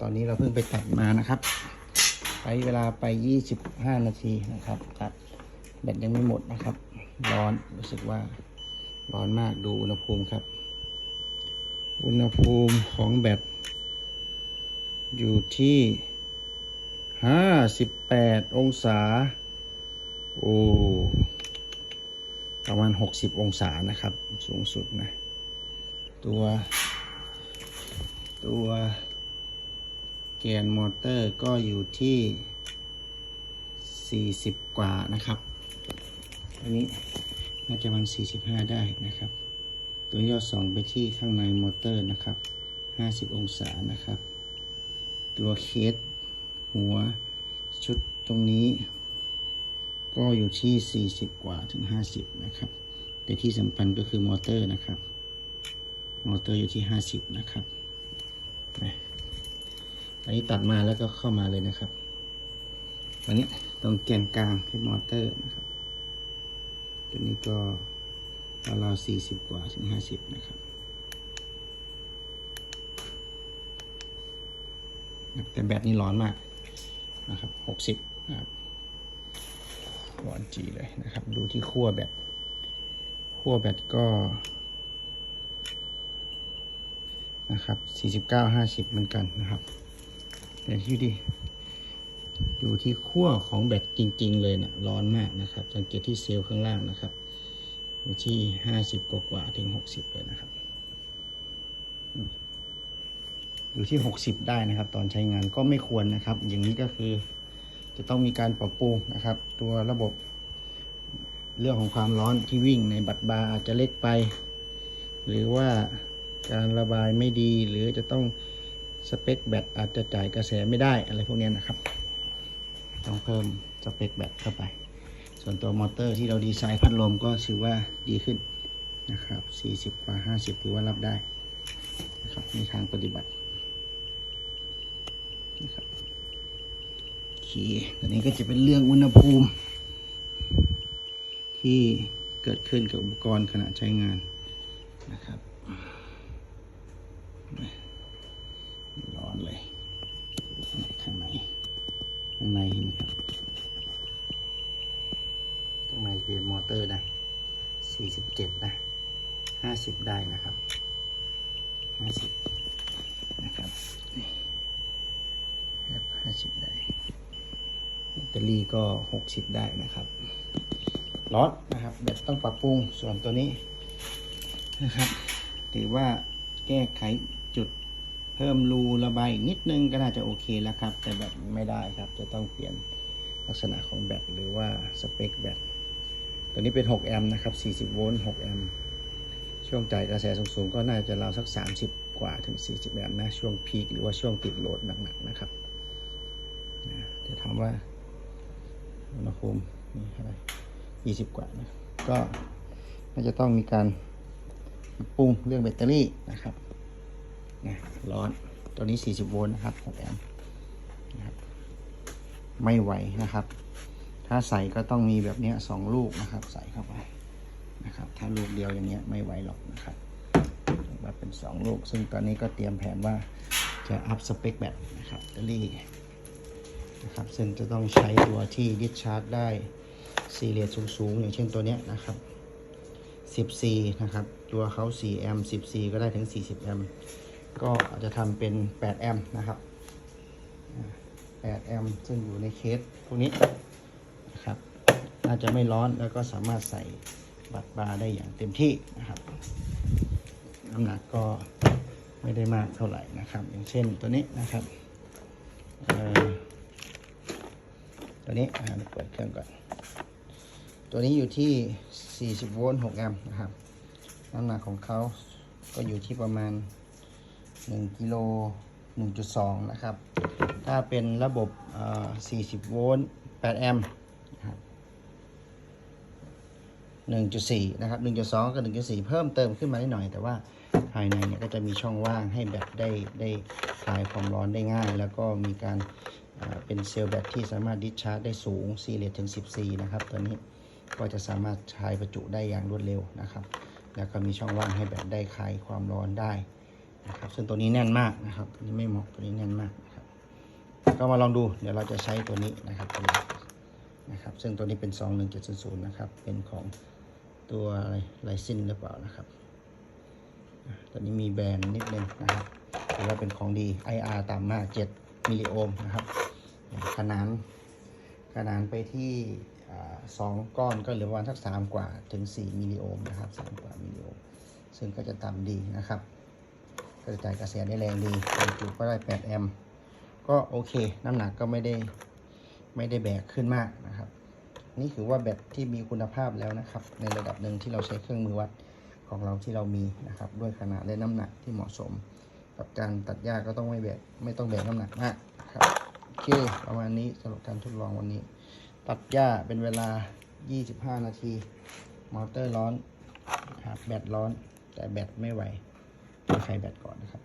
ตอนนี้เราเพิ่งไปตัดมานะครับใช้เวลาไป 25 นาทีนะครับตัดแบตยังไม่หมดนะครับ ร้อนรู้สึกว่าร้อนมากดูอุณหภูมิครับ อุณหภูมิของแบตอยู่ที่ 58 องศา โอ้ประมาณ 60 องศานะครับ สูงสุดนะ ตัว ตัว แกนมอเตอร์ก็อยู่ที่ 40 กว่านะครับอันนี้น่าจะมาณ45 ได้นะครับ ตัวยอดส่องไปที่ข้างในมอเตอร์นะครับ 50 องศานะครับ ตัวเคสหัวชุดตรงนี้ ก็อยู่ที่ 40 กว่าถึง 50 นะครับ แต่ที่สำคัญก็คือมอเตอร์นะครับ มอเตอร์อยู่ที่ 50 นะครับ อันนี้ตัดมาแล้วก็เข้ามาเลยนะครับวันนี้ตรงแกนกลางที่มอเตอร์นะครับตัวนี้ก็ราวๆ40กว่าถึง50นะครับแต่แบตนี่ร้อนมากนะครับ60นะครับร้อนจีเลยนะครับ ดูที่ขั้วแบตขั้วแบตก็นะครับ 49 50 เหมือนกันนะครับ แต่ที่ดิอยู่ที่ขั้วของแบตจริง ๆ เลยนะร้อนมากนะครับ สังเกตที่เซลล์ข้างล่างนะครับ อยู่ที่50กว่าถึง60เลยนะครับ อยู่ที่60ได้นะครับ ตอนใช้งานก็ไม่ควรนะครับ อย่างนี้ก็คือจะต้องมีการปรับปรุงนะครับ ตัวระบบเรื่องของความร้อนที่วิ่งในบัตรบาร์อาจจะเล็กไป หรือว่าการระบายไม่ดีหรือจะต้อง สเปคแบตอาจจะจ่ายกระแสไม่ได้อะไรพวกนี้นะครับ ต้องเพิ่มสเปคแบตเข้าไป ส่วนตัวมอเตอร์ที่เราดีไซน์พัดลมก็ถือว่าดีขึ้นนะครับ 40 กว่า 50 ถือว่ารับได้นะครับในทางปฏิบัตินะครับโอเคอันนี้ก็จะเป็นเรื่องอุณหภูมิ ที่เกิดขึ้นกับอุปกรณ์ขณะใช้งานนะครับร้อนเลยข้างในข้างในเห็นไหมครับข้างใน เป็นมอเตอร์นะ47นะ50ได้นะครับ50นะครับครับ50ได้แบตเตอรี่ก็60ได้นะครับร้อนนะครับแบตต้องปรับปรุงส่วนตัวนี้นะครับถือว่าแก้ไขจุดเพิ่มรูระบายอีกนิดนึงก็น่าจะโอเคแล้วครับ แต่แบตไม่ได้ครับ จะต้องเปลี่ยนลักษณะของแบตหรือว่าสเปคแบต ตัวนี้เป็น 6 แอมป์นะครับ 40 โวลต์ 6 แอมป์ ช่วงจ่ายกระแสสูงๆ ก็น่าจะราวสัก 30 กว่าถึง 40 แอมป์นะ ช่วงพีคหรือว่าช่วงติดโหลดหนักๆ นะครับจะถามว่าอุณหภูมินี่เท่าไร่ยี่สิบกว่านะ ก็น่าจะต้องมีการปรุงเรื่องแบตเตอรี่นะครับนะร้อน ตัวนี้ 40 โวลต์นะครับ6แอมป์นะครับ ไม่ไหวนะครับ ถ้าใส่ก็ต้องมีแบบนี้สองลูกนะครับ ใส่เข้าไปนะครับ ถ้าลูกเดียวอย่างเงี้ยไม่ไหวหรอกนะครับว่าเป็น2ลูก ซึ่งตอนนี้ก็เตรียมแผนว่าจะอัพสเปคแบตนะครับแบตเตอรี่นะครับซึ่งจะต้องใช้ตัวที่ดิสชาร์จได้ซีเรียสูงๆ อย่างเช่นตัวเนี้ยนะครับ 10C นะครับ ตัวเขา4แอมป์ 10C ก็ได้ถึง 40 แอมป์ก็อาจจะทำเป็น 8 แอมป์นะครับ 8 แอมป์ซึ่งอยู่ในเคสพวกนี้ น่าจะไม่ร้อนแล้วก็สามารถใส่บัตรบาร์ได้อย่างเต็มที่นะครับน้ำหนักก็ไม่ได้มากเท่าไหร่นะครับ อย่างเช่นตัวนี้นะครับตัวนี้เปิดเครื่องก่อน ตัวนี้อยู่ที่ 40 โวลต์ 6 แอมป์นะครับ น้ำหนักของเขาก็อยู่ที่ประมาณ 1 กิโล 1.2 นะครับ ถ้าเป็นระบบเอ่อ40 โวลต์ 8 แอมป์นะครับ 1.4 นะครับ 1.2 กับ 1.4 เพิ่มเติมขึ้นมาได้หน่อย แต่ว่าภายในเนี่ยก็จะมีช่องว่างให้แบตได้ได้คลายความร้อนได้ง่าย แล้วก็มีการเป็นเซลล์แบตที่สามารถดิสชาร์จได้สูง4เลทถึง 14 นะครับ ตัวนี้ก็จะสามารถใช้ประจุได้อย่างรวดเร็วนะครับ แล้วก็มีช่องว่างให้แบตได้คลายความร้อนได้นะครับ ซึ่งตัวนี้แน่นมากนะครับตัวนี้ไม่เหมาะตัวนี้แน่นมากนะครับ ก็มาลองดู เดี๋ยวเราจะใช้ตัวนี้นะครับตัวนี้นะครับ ซึ่งตัวนี้เป็น 21700 นะครับ เป็นของ ตัวอะไรไลซินหรือเปล่านะครับตัวนี้มีแบรนด์นิดนึงนะครับถือว่าเป็นของดี IR ต่ำมาก7มิลลิโอห์มนะครับ ขนานขนานไปที่สองก้อนก็เหลือประมาณสักสามกว่าถึง4มิลลิโอห์มนะครับสามกว่ามิลลิโอห์มซึ่งก็จะต่ำดีนะครับกระจายกระแสได้แรงดีความจุก็ได้8แอมป์ก็โอเค น้ำหนักก็ไม่ได้ไม่ได้แบกขึ้นมากนะครับ นี่ถือว่าแบตที่มีคุณภาพแล้วนะครับ ในระดับหนึ่งที่เราใช้เครื่องมือวัดของเราที่เรามีนะครับ ด้วยขนาดและน้ำหนักที่เหมาะสม กับการตัดหญ้าก็ต้องไม่แบกไม่ต้องแบกน้ำหนักมากนะครับโอเคประมาณนี้สำหรับการทดลองวันนี้ ตัดหญ้าเป็นเวลา 25 นาที มอเตอร์ร้อนครับแบตร้อน แต่แบตไม่ไหวใช้แบตก่อนนะครับ